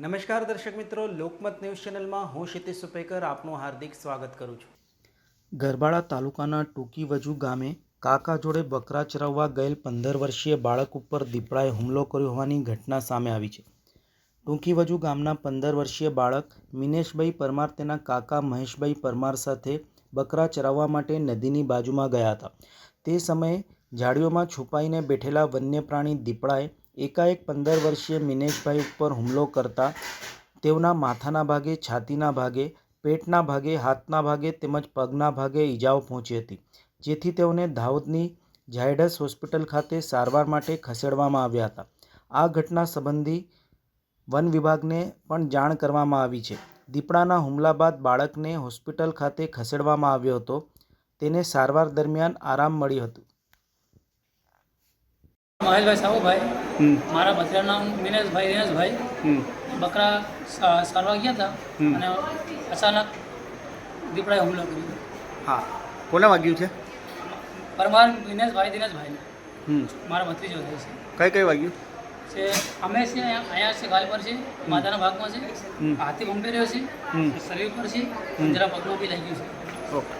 નમસ્કાર દર્શક મિત્રો, લોકમત ન્યૂઝ ચેનલમાં હું ક્ષિતિશ સુપેકર આપનું હાર્દિક સ્વાગત કરું છું. ગરબાડા તાલુકાના ટૂંકીવજુ ગામે કાકા જોડે બકરા ચરાવવા ગયેલ પંદર વર્ષીય બાળક ઉપર દીપડાએ હુમલો કર્યો હોવાની ઘટના સામે આવી છે. ટૂંકી વજુ ગામના પંદર વર્ષીય બાળક મિનેશભાઈ પરમાર તેના કાકા મહેશભાઈ પરમાર સાથે બકરા ચરાવવા માટે નદીની બાજુમાં ગયા હતા. તે સમયે ઝાડીઓમાં છુપાઈને બેઠેલા વન્ય પ્રાણી દીપડાએ એકાએક પંદર વર્ષીય મિનેશભાઈ ઉપર હુમલો કરતા તેઓના માથાના ભાગે, છાતીના ભાગે, પેટના ભાગે, હાથના ભાગે તેમજ પગના ભાગે ઈજાઓ પહોંચી હતી, જેથી તેઓને દાહોદની ઝાયડસ હોસ્પિટલ ખાતે સારવાર માટે ખસેડવામાં આવ્યા હતા. આ ઘટના સંબંધી વન વિભાગને પણ જાણ કરવામાં આવી છે. દીપડાના હુમલા બાદ બાળકને હોસ્પિટલ ખાતે ખસેડવામાં આવ્યો હતો. તેને સારવાર દરમિયાન આરામ મળ્યો હતો. મહેશભાઈ સાહુભાઈ મારા ભત્રીજાનું નામ દિનેશભાઈ દિનેશભાઈ. બકરા સારવા ગયા હતા અને અચાનક દીપડાએ હુમલો કર્યો. હા. કોને વાગ્યું છે? પરમાર દિનેશભાઈ દિનેશભાઈ હમ, મારા ભત્રીજો થાય છે. કઈ કઈ વાગ્યું? છે અમે છે અહીંયા છે ગાલ પર છે માથાના ભાગમાં છે. હાથી ભંભેર્યો છે. શરીર પર છે. જરા પગમાં બી લાગ્યું છે. ઓકે.